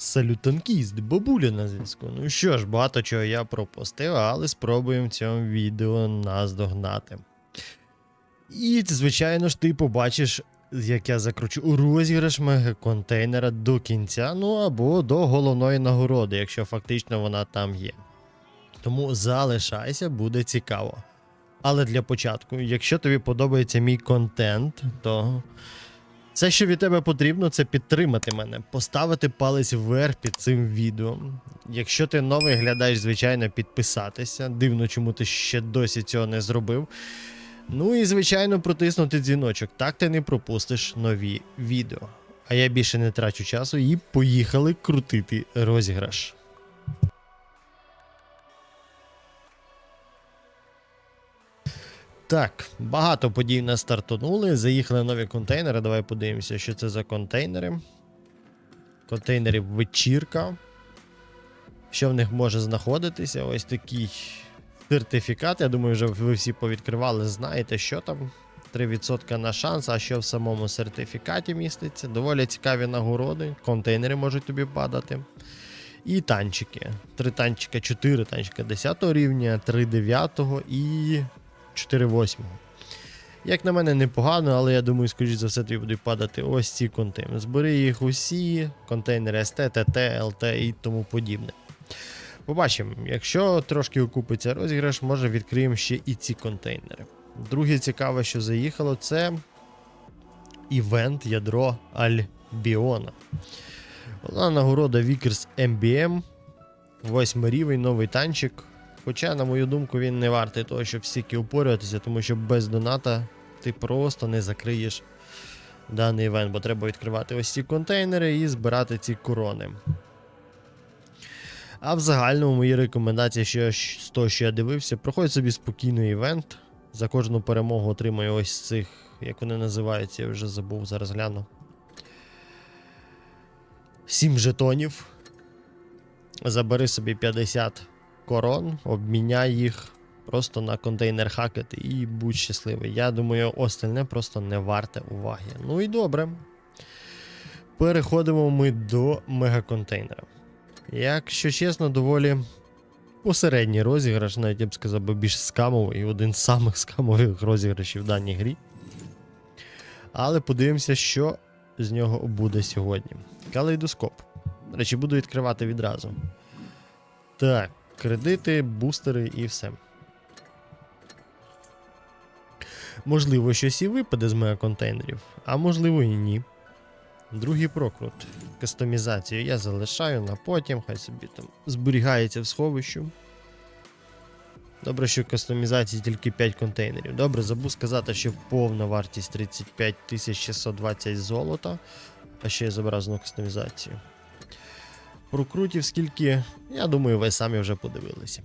Салютанкіст, бабуля на зв'язку. Ну що ж, багато чого я пропустив, але спробуємо в цьому відео наздогнати. І, звичайно ж, ти побачиш, як я закручу розіграш мегаконтейнера до кінця, ну або до головної нагороди, якщо фактично вона там є. Тому залишайся, буде цікаво. Але для початку, якщо тобі подобається мій контент, то все, що від тебе потрібно, це підтримати мене, поставити палець вверх під цим відео. Якщо ти новий глядач, звичайно, підписатися. Дивно, чому ти ще досі цього не зробив. Ну і, звичайно, протиснути дзвіночок. Так ти не пропустиш нові відео. А я більше не трачу часу і поїхали крутити розіграш. Так, багато подій нас стартанули. Заїхали нові контейнери. Давай подивимося, що це за контейнери. Контейнери вечірка. Що в них може знаходитися? Ось такий сертифікат. Я думаю, вже ви всі повідкривали, знаєте, що там. 3% на шанс, а що в самому сертифікаті міститься. Доволі цікаві нагороди. Контейнери можуть тобі падати. І танчики. Три танчика, 4 танчика 10 рівня, 3 9 і 4 8. Як на мене, непогано, але я думаю, скоріш за все, тобі будуть падати ось ці контейнери. Збери їх усі, контейнери СТ, ТТ, ЛТ і тому подібне. Побачимо, якщо трошки окупиться розіграш, може відкриємо ще і ці контейнери. Друге цікаве, що заїхало, це івент ядро Альбіона. Вона нагорода Vickers MBM. Восьмий рівень, новий танчик. Хоча, на мою думку, він не вартий того, щоб стільки упорюватися, тому що без доната ти просто не закриєш даний івент, бо треба відкривати ось ці контейнери і збирати ці корони. А в загальному мої рекомендації, що з того, що я дивився, проходь собі спокійно івент. За кожну перемогу отримаю ось цих, як вони називаються, я вже забув, зараз гляну. 7 жетонів. Забери собі 50 корон, обміняй їх просто на контейнер хакети і будь щасливий. Я думаю, остальне просто не варте уваги. Ну і добре. Переходимо ми до мегаконтейнера. Якщо чесно, доволі посередній розіграш, навіть я б сказав, більш скамовий, один з самих скамових розіграшів в даній грі. Але подивимося, що з нього буде сьогодні. Калейдоскоп. До речі, буду відкривати відразу. Так, кредити, бустери і все. Можливо, щось і випаде з мегаконтейнерів, а можливо і ні. Другий прокрут. Кастомізацію я залишаю на потім, хай собі там зберігається в сховищу. Добре, що кастомізації тільки 5 контейнерів. Добре, забув сказати, що повна вартість 35 620 золота. А ще я забрав знову кастомізацію. Прокрутів скільки, я думаю, ви самі вже подивилися.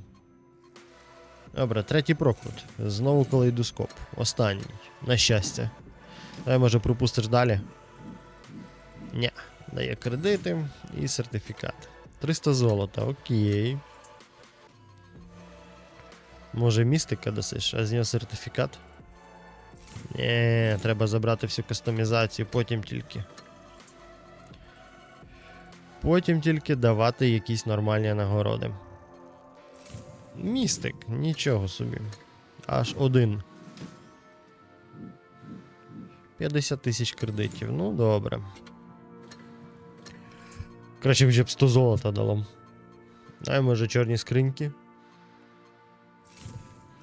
Добре, третій прокрут. Знову калейдоскоп. Останній. На щастя. Давай, може, пропустиш далі. Ні. Дає кредити і сертифікат. 300 золота, окей. Може, містика досиш, а з нього сертифікат? Ні, треба забрати всю кастомізацію, потім тільки. Потім тільки давати якісь нормальні нагороди. Містик, нічого собі. Аж один. 50 тисяч кредитів. Ну, добре. Краще вже б 100 золота дало. А може чорні скриньки?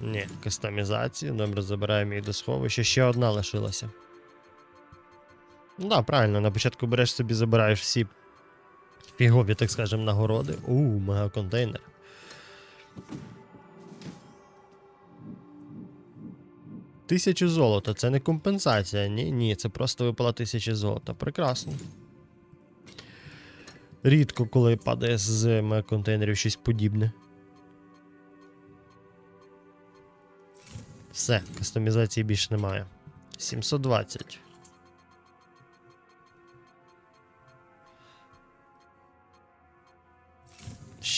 Ні, кастомізації. Добре, забираємо їх до сховища. Ще одна лишилася. Ну да, правильно, на початку береш собі, забираєш всі фігові, так скажем, нагороди. У, мегаконтейнер. Тисячу золота, це не компенсація. Ні, ні, це просто випала тисяча золота. Прекрасно. Рідко, коли падає з мегаконтейнерів щось подібне. Все, кастомізації більше немає. 720.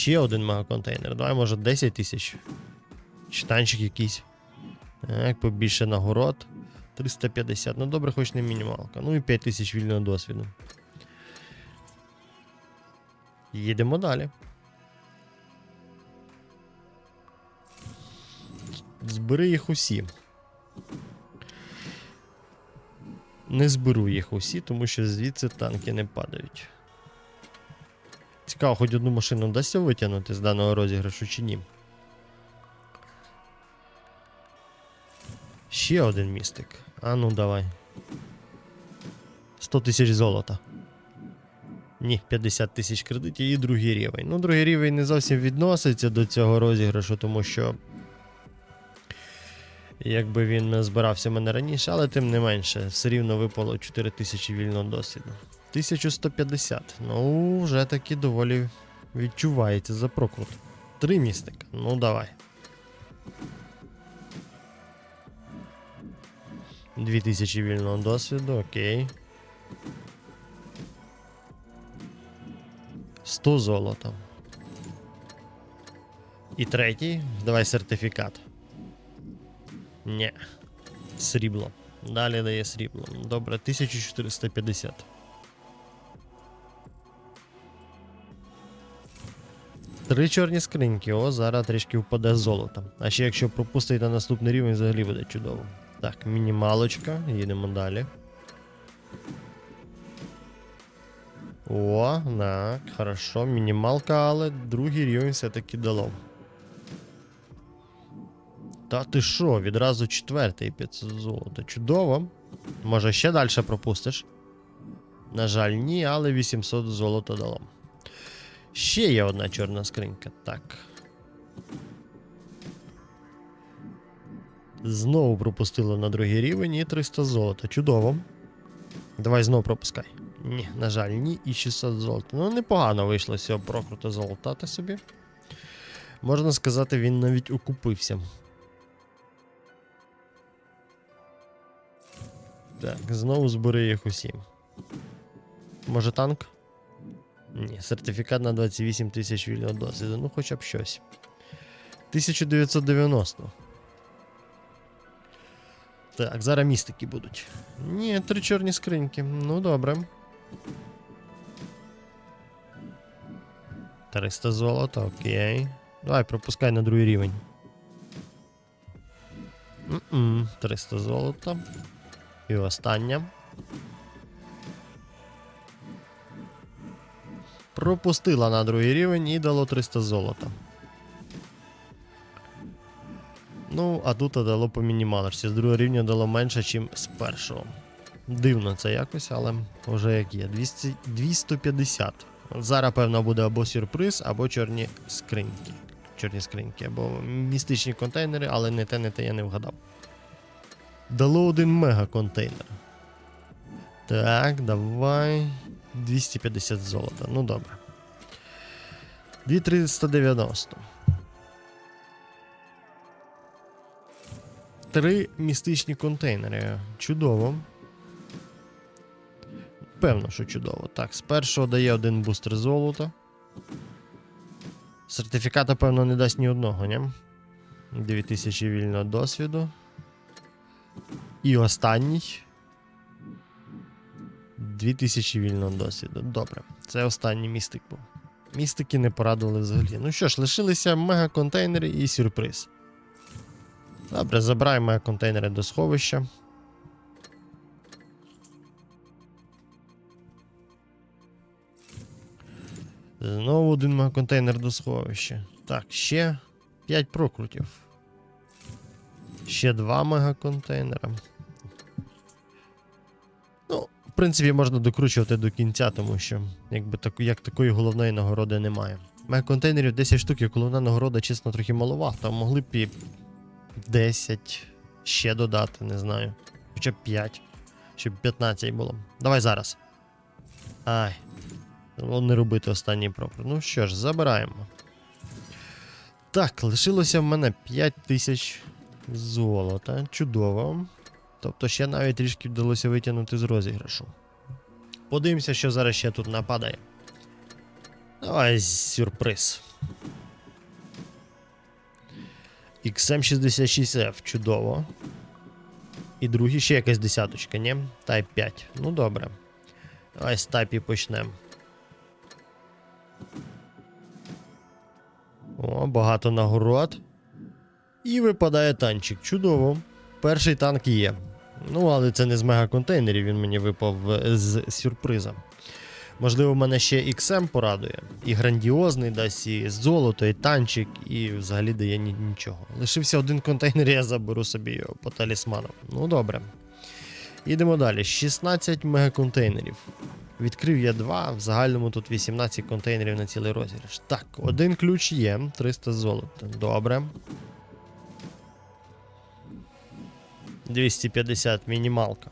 Ще один мегаконтейнер. Давай, може, 10 тисяч. Чи танчик якийсь. Так, побільше нагород. 350. Ну добре, хоч не мінімалка. Ну і 5 тисяч вільного досвіду. Їдемо далі. Збери їх усі. Не зберу їх усі, тому що звідси танки не падають. Цікаво, хоч одну машину вдасться витягнути з даного розіграшу чи ні. Ще один містик. А ну давай. 100 тисяч золота. Ні, 50 тисяч кредитів і другий рівень. Ну, другий рівень не зовсім відноситься до цього розіграшу, тому що. Якби він збирався мене раніше, але тим не менше, все рівно випало 4 тисячі вільного досвіду. 1150. Ну, вже таки доволі відчувається за прокрут. Три містика. Ну давай. 2000 вільного досвіду, окей. 100 золота. І третій. Давай сертифікат. Ні. Срібло. Далі дає срібло. Добре, 1450. Три чорні скриньки. О, зараз трішки впаде золото. А ще якщо пропустить на наступний рівень, взагалі буде чудово. Так, мінімалочка, їдемо далі. О, так, хорошо, мінімалка, але другий рівень все-таки дало. Та ти що, відразу четвертий 500 золота. Чудово. Може ще далі пропустиш? На жаль, ні, але 800 золота дало. Ще є одна чорна скринька. Так. Знову пропустили на другий рівень і 300 золота. Чудово. Давай знову пропускай. Ні, на жаль, ні, і 600 золота. Ну, непогано вийшло з цього прокрута золотати собі. Можна сказати, він навіть окупився. Так, знову збери їх усі. Може танк? Ні, сертифікат на 28 тисяч вільного досвіду. Ну, хоча б щось. 1990. Так, зараз містики будуть. Ні, три чорні скриньки. Ну, добре. 300 золота, окей. Давай, пропускай на другий рівень. М-м, 300 золота. І остання. Пропустила на другий рівень і дало 300 золота. Ну, а тут дало по мінімалочці. З другого рівня дало менше, ніж з першого. Дивно це якось, але вже як є. 200, 250. Зараз, певно, буде або сюрприз, або чорні скриньки. Чорні скриньки, або містичні контейнери, але не те, не те я не вгадав. Дало один мега контейнер. Так, давай. 250 золота. Ну добре. 2390. Три містичні контейнери. Чудово. Певно, що чудово. Так, з першого дає один бустер золота. Сертифіката, певно, не дасть ні одного, ні? 2000 вільного досвіду. І останній. 2000 вільного досвіду. Добре, це останній містик був. Містики не порадили взагалі. Ну що ж, лишилися мега-контейнери і сюрприз. Добре, забираємо мега-контейнери до сховища. Знову один мега-контейнер до сховища. Так, ще 5 прокрутів. Ще два мегаконтейнера. Ну, принципі, можна докручувати до кінця, тому що якби так, як такої головної нагороди немає. Мегаконтейнерів 10 штук, і головна нагорода, чесно, трохи маловато. Могли б і 10 ще додати, не знаю. Хоча б 5. Щоб 15 було. Давай зараз. Ай. Не робити останній прокрут. Ну що ж, забираємо. Так, лишилося в мене 5 тисяч золота. Чудово. Тобто ще навіть трішки вдалося витягнути з розіграшу. Подивимося, що зараз ще тут нападає. Давай сюрприз. XM66F, чудово. І другий ще якась десяточка, ні? Type 5. Ну добре. Давай з тайпі почнемо. О, багато нагород. І випадає танчик. Чудово. Перший танк є. Ну, але це не з мегаконтейнерів, він мені випав е, з сюрприза. Можливо, мене ще XM порадує. І грандіозний дасть, і золото, і танчик, і взагалі дає нічого. Лишився один контейнер, я заберу собі його по талісману. Ну добре. Їдемо далі. 16 мегаконтейнерів. Відкрив я два, в загальному тут 18 контейнерів на цілий розіграш. Так, один ключ є, 300 золота. Добре. 250 мінімалка.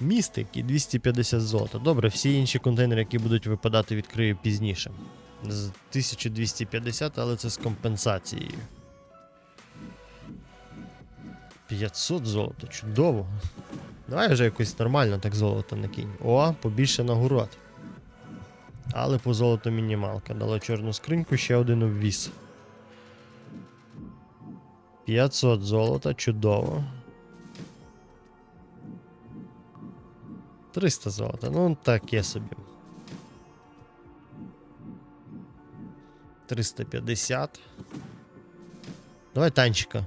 Містик і 250 золота. Добре, всі інші контейнери, які будуть випадати, відкрию пізніше. З 1250, але це з компенсацією. 500 золота, чудово. Давай вже якось нормально так золото накинь. О, побільше нагород. Але по золоту мінімалка. Дало чорну скриньку, ще один обвіз. 500 золота, чудово. 300 золота, ну таке собі. 350. Давай танчика.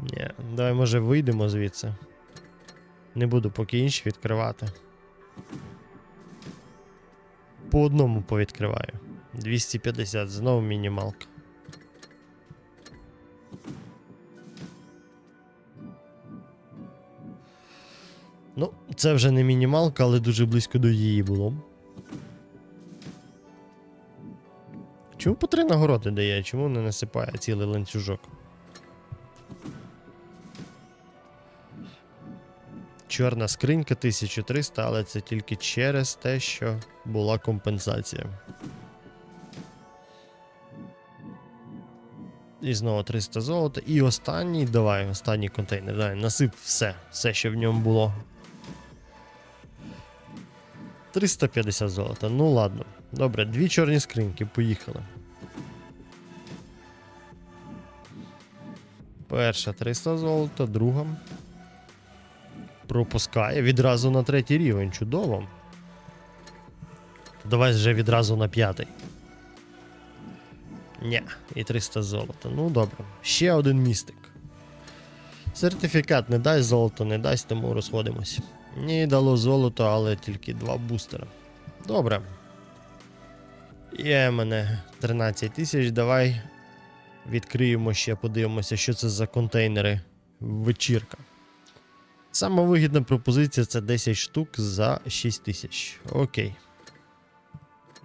Ні, давай може вийдемо звідси. Не буду поки інші відкривати. По одному повідкриваю. 250, знову мінімалка. Це вже не мінімалка, але дуже близько до її було. Чому по три нагороди дає? Чому не насипає цілий ланцюжок? Чорна скринька 1300, але це тільки через те, що була компенсація. І знову 300 золота. І останній, давай, останній контейнер. Давай, насип все, все, що в ньому було. 350 золота. Ну ладно. Добре, дві чорні скриньки, поїхали. Перша 300 золота, друга. Пропускає відразу на третій рівень. Чудово. Давай вже відразу на п'ятий. Ні, і 300 золота. Ну добре. Ще один містик. Сертифікат не дасть, золото не дасть, тому розходимось. Ні, дало золото, але тільки два бустера. Добре. Є мене 13 тисяч. Давай відкриємо ще, подивимося, що це за контейнери. Вечірка. Сама вигідна пропозиція це 10 штук за 6 тисяч. Окей.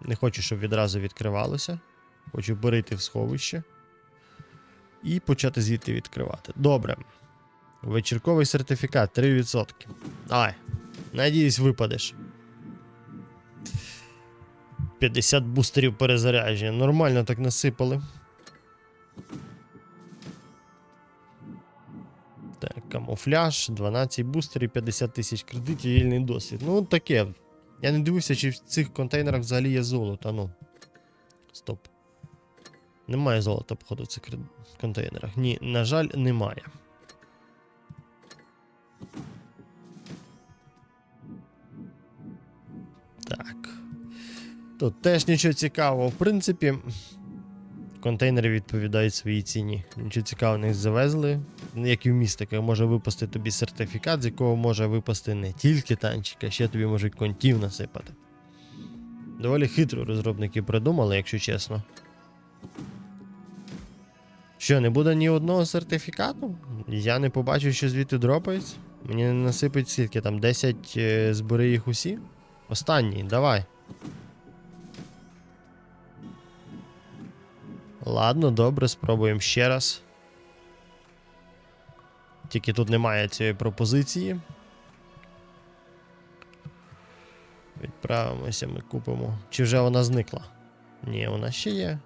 Не хочу, щоб відразу відкривалося. Хочу перейти в сховище. І почати звідти відкривати. Добре. Вечірковий сертифікат 3%. Давай. Надіюсь, випадеш. 50 бустерів перезарядження. Нормально так насипали. Так, камуфляж, 12 бустерів, 50 тисяч кредитів, вільний досвід. Ну, таке. Я не дивився, чи в цих контейнерах взагалі є золото. Ну. Стоп. Немає золота, походу, в цих контейнерах. Ні, на жаль, немає. Тут теж нічого цікавого. В принципі, контейнери відповідають своїй ціні. Нічого цікавого не завезли. Як і в містиках, може випасти тобі сертифікат, з якого може випасти не тільки танчик, а ще тобі можуть контів насипати. Доволі хитро розробники придумали, якщо чесно. Що, не буде ні одного сертифікату? Я не побачу, що звідти дропається. Мені не насипить скільки там 10 е, збери їх усі. Останній, давай. Ладно, добре, спробуємо ще раз. Тільки тут немає цієї пропозиції. Відправимося, ми купимо. Чи вже вона зникла? Ні, вона ще є.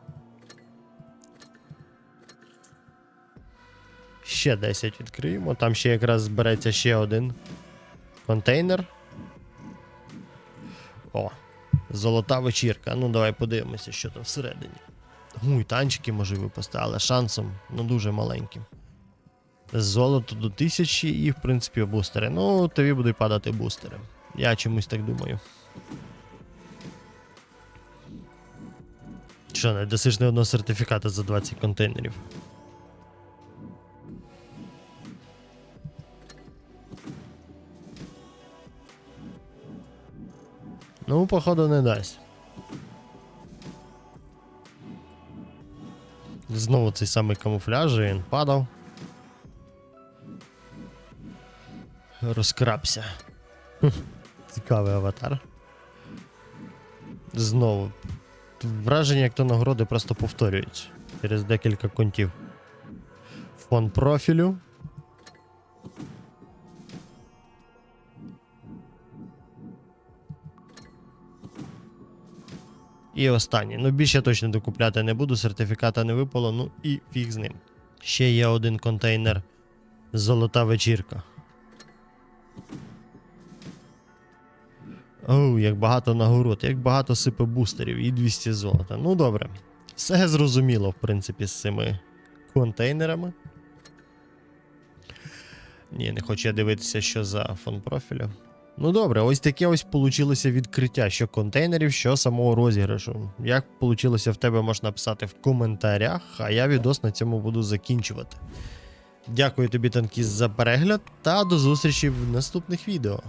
Ще 10 відкриємо. Там ще якраз збереться ще один контейнер. О, золота вечірка. Ну, давай подивимося, що там всередині. Гуй, танчики може випасти, але шансом ну дуже маленьким. Золото до 1000 і, в принципі, бустери. Ну, тобі будуть падати бустери. Я чомусь так думаю. Що, не досиш не одного сертифіката за 20 контейнерів. Ну, походу, не дасть. Знову цей самий камуфляж, і він падав. Розкрабся. Хм, Цікавий аватар. Знову. Враження, як то нагороди просто повторюються через декілька контів. Фон профілю. І останнє. Ну, більше точно докупляти не буду, сертифіката не випало, ну і фіг з ним. Ще є один контейнер. Золота вечірка. Оу, як багато нагород, як багато сипе бустерів і 200 золота. Ну добре. Все зрозуміло, в принципі, з цими контейнерами. Ні, не хочу я дивитися, що за фон профілю. Ну добре, ось таке ось получилося відкриття що контейнерів, що самого розіграшу. Як получилося в тебе, можна писати в коментарях, а я відос на цьому буду закінчувати. Дякую тобі, танкіст, за перегляд, та до зустрічі в наступних відео.